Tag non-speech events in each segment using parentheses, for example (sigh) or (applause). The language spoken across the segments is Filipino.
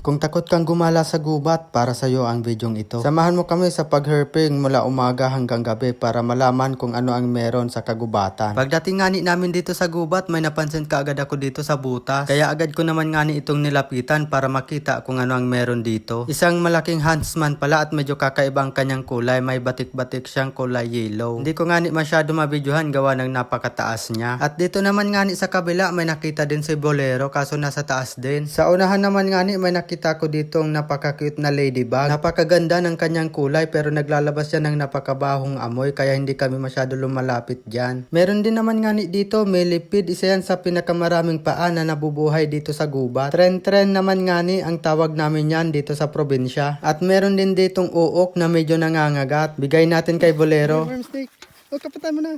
Kung takot kang gumala sa gubat, para sa iyo ang videong ito. Samahan mo kami sa pagherping mula umaga hanggang gabi para malaman kung ano ang meron sa kagubatan. Pagdating nga ni namin dito sa gubat, may napansin ka agad ako dito sa butas. Kaya agad ko naman nga ni itong nilapitan para makita kung ano ang meron dito. Isang malaking huntsman pala at medyo kakaibang kanyang kulay. May batik-batik siyang kulay yellow. Hindi ko nga ni masyado mabidyohan gawa ng napakataas niya. At dito naman nga ni sa kabila may nakita din si Bolero kaso nasa taas din. Sa unahan naman nga ni may nakita ko dito ang napaka-cute na ladybug. Napakaganda ng kanyang kulay pero naglalabas siya ng napakabahong amoy kaya hindi kami masyado lumalapit dyan. Meron din naman nga dito millipede. Isa yan sa pinakamaraming paa na nabubuhay dito sa gubat. Tren-tren naman nga ni ang tawag namin yan dito sa probinsya. At meron din ditong uok na medyo nangangagat. Bigay natin kay Bolero. Worm snake. O, kapatan mo na.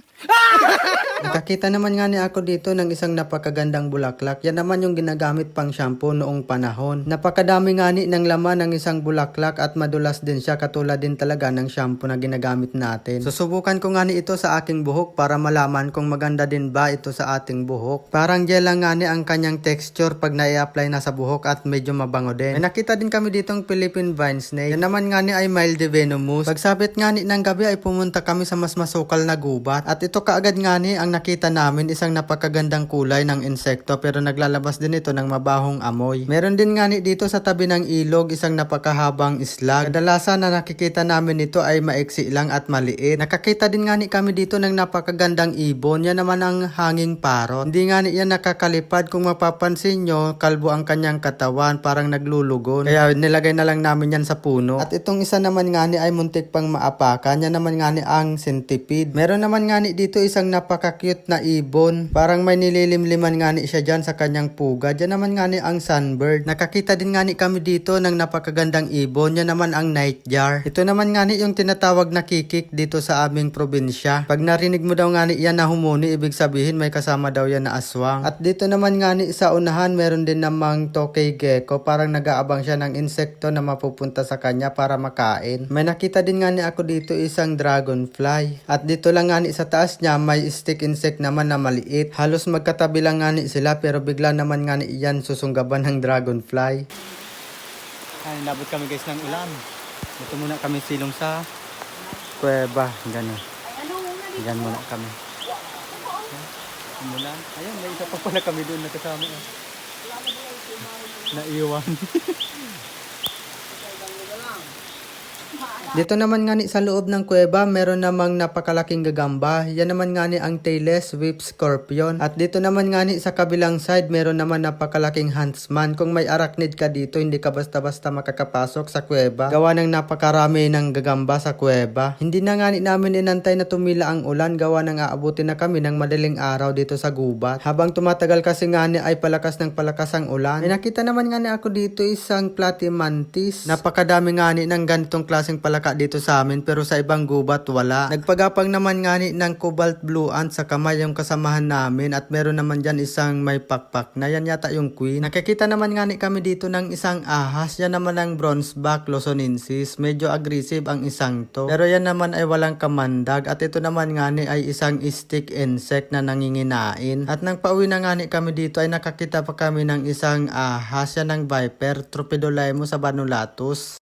(laughs) Nakakita naman nga ni ako dito ng isang napakagandang bulaklak. Yan naman yung ginagamit pang shampoo noong panahon. Napakadami nga ni ng laman ng isang bulaklak at madulas din siya katulad din talaga ng shampoo na ginagamit natin. Susubukan ko nga ni ito sa aking buhok para malaman kung maganda din ba ito sa ating buhok. Parang gel lang nga ni ang kanyang texture pag na-apply na sa buhok at medyo mabango din. May nakita din kami ditong Philippine Vine Snake. Yan naman nga ni ay mild venomous. Pagsabit nga ni ng gabi ay pumunta kami sa mas masukal na gubat. At ito kaagad nga ni ang nakita namin isang napakagandang kulay ng insekto pero naglalabas din ito ng mabahong amoy. Meron din nga ni dito sa tabi ng ilog isang napakahabang islag. Kadalasan na nakikita namin ito ay maiksi lang at maliit. Nakakita din nga ni kami dito ng napakagandang ibon. Yan naman ang hanging parot. Hindi nga ni yan nakakalipad. Kung mapapansin nyo, kalbo ang kanyang katawan. Parang naglulugon. Kaya nilagay na lang namin yan sa puno. At itong isa naman nga ni ay muntik pang maapakan. Yan naman nga ni ang centipede. Meron naman nga ni dito isang napaka-cute na ibon. Parang may nililimliman nga ni siya dyan sa kanyang puga. Diyan naman nga ni ang sunbird. Nakakita din nga ni kami dito ng napakagandang ibon. Yan naman ang nightjar. Ito naman nga ni yung tinatawag na kikik dito sa aming probinsya. Pag narinig mo daw nga ni yan na humuni, ibig sabihin may kasama daw yan na aswang. At dito naman nga ni sa unahan, meron din namang tokay gecko. Parang nag-aabang siya ng insekto na mapupunta sa kanya para makain. May nakita din nga ni ako dito isang dragonfly. At dito lang nga ni sa taas niya, may stick insect naman na maliit. Halos magkatabi lang nga ni sila pero bigla naman nga ni iyan susunggaban ng dragonfly. Ay, nabot kami guys ng ulan. Ito muna kami silong sa kuweba. Gano'n. Diyan muna kami. Umulan. Ayun, may isa pa pala kami doon na kasama. eh. Naiwan. (laughs) Dito naman nga ni sa loob ng kuweba, meron namang napakalaking gagamba. Yan naman nga ni ang tailless whip scorpion. At dito naman nga ni sa kabilang side, meron naman napakalaking huntsman. Kung may arachnid ka dito, hindi ka basta-basta makakapasok sa kuweba. Gawa ng napakarami ng gagamba sa kuweba. Hindi na nga ni namin inantay na tumila ang ulan. Gawa ng aabutin na kami ng madaling araw dito sa gubat. Habang tumatagal kasi nga ni ay palakas ng palakas ang ulan. May nakita naman nga ni ako dito isang platymantis. Napakadami nga ni ng ganitong klaseng palaka dito sa amin pero sa ibang gubat wala. Nagpagapang naman nga ni ng cobalt blue ant sa kamay yung kasamahan namin at meron naman dyan isang may pakpak na yan yata yung queen. Nakikita naman nga ni kami dito ng isang ahas. Yan naman ang bronzeback losonensis. Medyo aggressive ang isang to. Pero yan naman ay walang kamandag at ito naman nga ni ay isang stick insect na nanginginain. At nang pauwi na nga ni kami dito ay nakakita pa kami ng isang ahas. Yan ang viper, Tropidolaemo sa Banulatus.